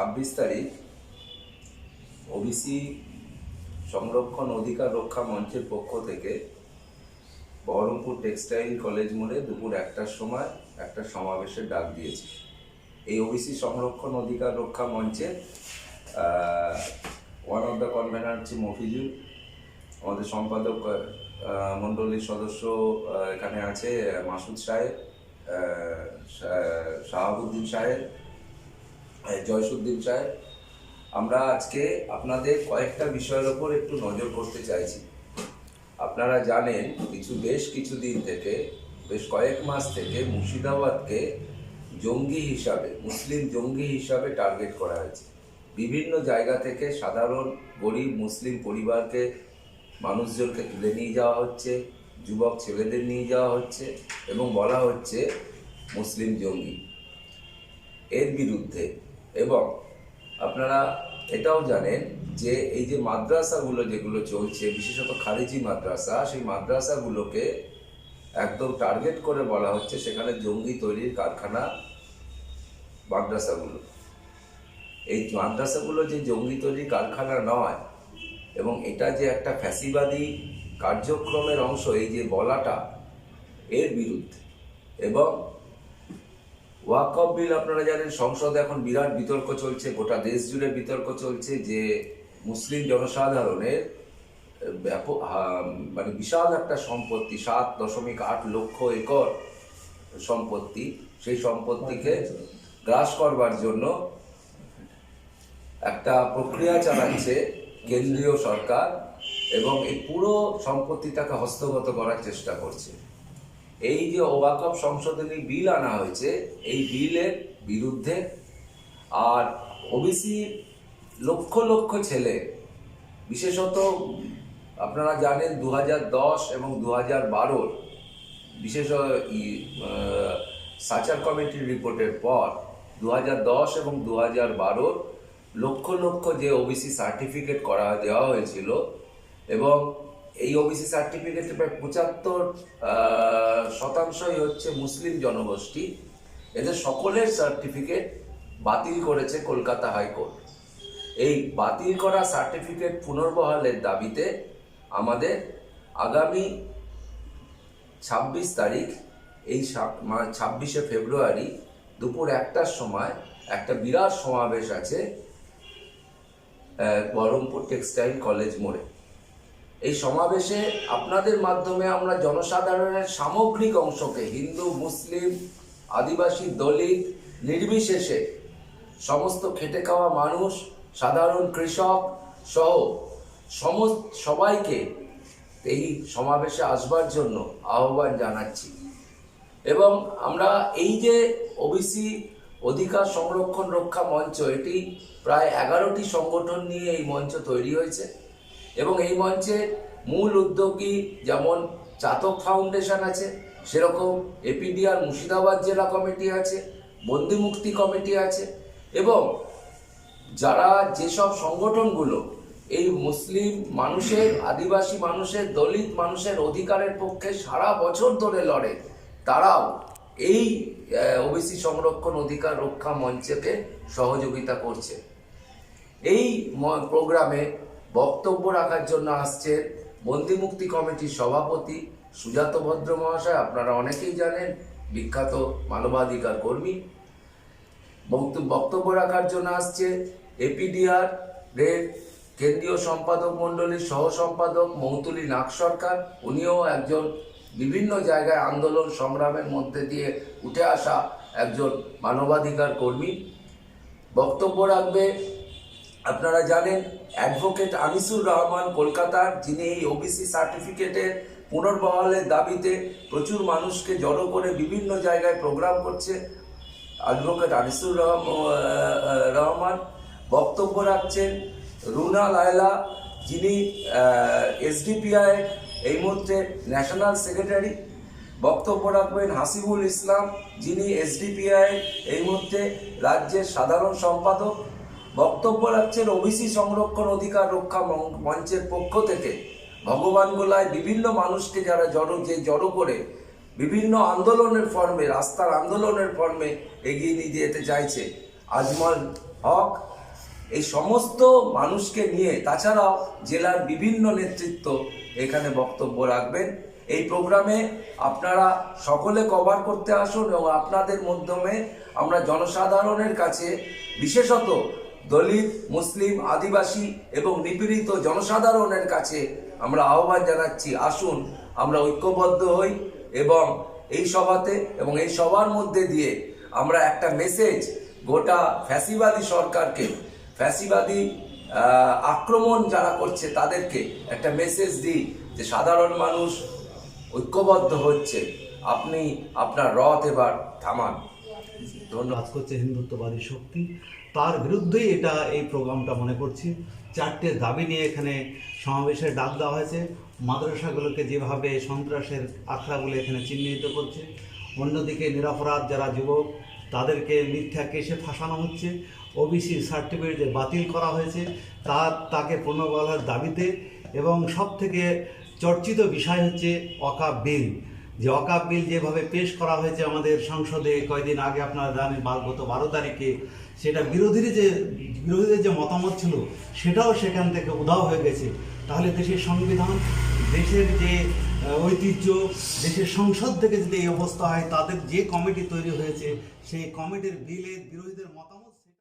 ছাব্বিশ তারিখ ওবিসি সংরক্ষণ অধিকার রক্ষা মঞ্চের পক্ষ থেকে বহরমপুর টেক্সটাইল কলেজ মোড়ে দুপুর একটার সময় একটা সমাবেশের ডাক দিয়েছে। এই ওবিসি সংরক্ষণ অধিকার রক্ষা মঞ্চের ওয়ান অফ দ্য কনভেনার হচ্ছে মফিজুল, আমাদের সম্পাদক মণ্ডলীর সদস্য এখানে আছে মাসুদ সাহেব শাহাবুদ্দিন সাহেব জয়সুদ্দিন সাহেব আমরা আজকে আপনাদের কয়েকটা বিষয়ের ওপর একটু নজর করতে চাইছি। আপনারা জানেন, কিছু বেশ কিছু দিন থেকে, বেশ কয়েক মাস থেকে মুর্শিদাবাদকে জঙ্গি হিসাবে, মুসলিম জঙ্গি হিসাবে টার্গেট করা হয়েছে। বিভিন্ন জায়গা থেকে সাধারণ গরিব মুসলিম পরিবারকে মানুষজনকে তুলে নিয়ে যাওয়া হচ্ছে, যুবক ছেলেদের নিয়ে যাওয়া হচ্ছে এবং বলা হচ্ছে মুসলিম জঙ্গি। এর বিরুদ্ধে এবং আপনারা এটাও জানেন যে এই যে মাদ্রাসাগুলো যেগুলো চলছে, বিশেষত খারিজি মাদ্রাসা, সেই মাদ্রাসাগুলোকে একদম টার্গেট করে বলা হচ্ছে সেখানে জঙ্গি তৈরির কারখানা মাদ্রাসাগুলো। এই মাদ্রাসাগুলো যে জঙ্গি তৈরির কারখানা নয় এবং এটা যে একটা ফ্যাসিবাদী কার্যক্রমের অংশ, এই যে বলাটা এর বিরুদ্ধে এবং ওয়াকফ বিল আপনারা জানেন, সংসদে এখন বিরাট বিতর্ক চলছে, গোটা দেশ জুড়ে বিতর্ক চলছে যে মুসলিম জনসাধারণের ব্যাপক মানে বিশাল একটা সম্পত্তি, সাত দশমিক আট লক্ষ একর সম্পত্তি, সেই সম্পত্তিকে গ্রাস করবার জন্য একটা প্রক্রিয়া চালাচ্ছে কেন্দ্রীয় সরকার এবং এই পুরো সম্পত্তিটাকে হস্তগত করার চেষ্টা করছে। এই যে ওয়াকফ সংশোধনী বিল আনা হয়েছে, এই বিলের বিরুদ্ধে আর ওবিসি লক্ষ লক্ষ ছেলে, বিশেষত আপনারা জানেন দু দশ এবং দু হাজার বারোর বিশেষ সাচার কমিটির রিপোর্টের পর দু দশ এবং দু হাজার বারোর লক্ষ লক্ষ যে ওবিসি সার্টিফিকেট করা, দেওয়া হয়েছিল এবং এই ওবিসি সার্টিফিকেটে প্রায় পঁচাত্তর শতাংশই হচ্ছে মুসলিম জনগোষ্ঠী। এদের সকলের সার্টিফিকেট বাতিল করেছে কলকাতা হাইকোর্ট। এই বাতিল করা সার্টিফিকেট পুনর্বহালের দাবিতে আমাদের আগামী ছাব্বিশ তারিখ, এই ছাব্বিশে ফেব্রুয়ারি দুপুর একটার সময় একটা বিরাট সমাবেশ আছে বহরমপুর টেক্সটাইল কলেজ মোড়ে। এই সমাবেশে আপনাদের মাধ্যমে আমরা জনসাধারণের সামগ্রিক অংশকে হিন্দু, মুসলিম, আদিবাসী, দলিত, নির্বিশেষে সমস্ত খেটে খাওয়া মানুষ, সাধারণ কৃষক সহ সমস্ত সবাইকে এই সমাবেশে আসবার জন্য আহ্বান জানাচ্ছি। এবং আমরা এই যে ওবিসি অধিকার সংরক্ষণ রক্ষা মঞ্চ, এটি প্রায় এগারোটি সংগঠন নিয়ে এই মঞ্চ তৈরি হয়েছে। এবং এই মঞ্চে মূল উদ্যোগী যেমন চাতক ফাউন্ডেশন আছে, সেরকম এপিডিআর মুর্শিদাবাদ জেলা কমিটি আছে বন্দিমুক্তি কমিটি আছে এবং যারা যেসব সংগঠনগুলো, এই মুসলিম মানুষের, আদিবাসী মানুষের, দলিত মানুষের অধিকারের পক্ষে সারা বছর ধরে লড়ে, তারাও এই ওবিসি সংরক্ষণ অধিকার রক্ষা মঞ্চকে সহযোগিতা করছে। এই প্রোগ্রামে বক্তব্য রাখার জন্য আসছে বন্দিমুক্তি কমিটির সভাপতি সুজাত ভদ্র মহাশয়। আপনারা অনেকেই জানেন, বিখ্যাত মানবাধিকার কর্মী। বক্ত- বক্তব্য রাখার জন্য আসছে এপিডিআর এর কেন্দ্রীয় সম্পাদক মণ্ডলীর সহ সম্পাদক মৌতুলি নাগ সরকার। উনিও একজন বিভিন্ন জায়গায় আন্দোলন সংগ্রামের মধ্যে দিয়ে উঠে আসা একজন মানবাধিকার কর্মী। বক্তব্য রাখবে আপনারা জানেন অ্যাডভোকেট আনিসুর রহমান কলকাতার, যিনি এই ওবিসি সার্টিফিকেটের পুনর্বহালের দাবিতে প্রচুর মানুষকে জড়ো করে বিভিন্ন জায়গায় প্রোগ্রাম করছে। অ্যাডভোকেট আনিসুর রহম- রহমান বক্তব্য রাখছেন রুনা লায়লা, যিনি এসডিপিআই এই মুহূর্তে ন্যাশনাল সেক্রেটারি বক্তব্য রাখবেন হাসিবুল ইসলাম, যিনি এসডিপিআই এই মুহূর্তে রাজ্যের সাধারণ সম্পাদক। বক্তব্য রাখছেন ওবিসি সংরক্ষণ অধিকার রক্ষা মঞ্চের পক্ষ থেকে। ভগবান গোলায় বিভিন্ন মানুষকে যারা জড়ো, যে জড়ো করে বিভিন্ন আন্দোলনের ফর্মে, রাস্তার আন্দোলনের ফর্মে এগিয়ে নিয়ে যেতে চাইছে আজমল হক। এই সমস্ত মানুষকে নিয়ে, তাছাড়াও জেলার বিভিন্ন নেতৃত্ব এখানে বক্তব্য রাখবেন। এই প্রোগ্রামে আপনারা সকলে কভার করতে আসুন এবং আপনাদের মাধ্যমে আমরা জনসাধারণের কাছে, বিশেষত দলিত, মুসলিম, আদিবাসী এবং নিপীড়িত জনসাধারণের কাছে আমরা আহ্বান জানাচ্ছি, আসুন আমরা ঐক্যবদ্ধ হই এবং এই সভাতে এবং এই সভার মধ্যে দিয়ে আমরা একটা মেসেজ গোটা ফ্যাসিবাদী সরকারকে, ফ্যাসিবাদী আক্রমণ যারা করছে তাদেরকে একটা মেসেজ দিই যে সাধারণ মানুষ ঐক্যবদ্ধ হচ্ছে। আপনি আপনার রথ এবার থামান। কাজ করছে হিন্দুত্ববাদী শক্তি। তার বিরুদ্ধেই এটা এই প্রোগ্রামটা মনে করছি। চারটে দাবি নিয়ে এখানে সমাবেশের ডাক দেওয়া হয়েছে। মাদ্রাসাগুলোকে যেভাবে সন্ত্রাসের আখড়াগুলো এখানে চিহ্নিত করছে, অন্যদিকে নিরাপরাধ যারা যুবক, তাদেরকে মিথ্যা কেসে ফাঁসানো হচ্ছে। ওবিসি সার্টিফিকেট যে বাতিল করা হয়েছে। তার, তাকে পুনর্বহালের দাবিতে এবং সব থেকে চর্চিত বিষয় হচ্ছে অকা বিল যে অকাপ বিল যেভাবে পেশ করা হয়েছে আমাদের সংসদে কয়দিন আগে আপনারা জানেন গত বারো তারিখে, সেটা বিরোধীর যে, বিরোধীদের যে মতামত ছিল, সেটাও সেখান থেকে উধাও হয়ে গেছে। তাহলে দেশের সংবিধান, দেশের যে ঐতিহ্য, দেশের সংসদ থেকে যদি এই অবস্থা হয়, তাদের যে কমিটি তৈরি হয়েছে, সেই কমিটির বিলের বিরোধীদের মতামত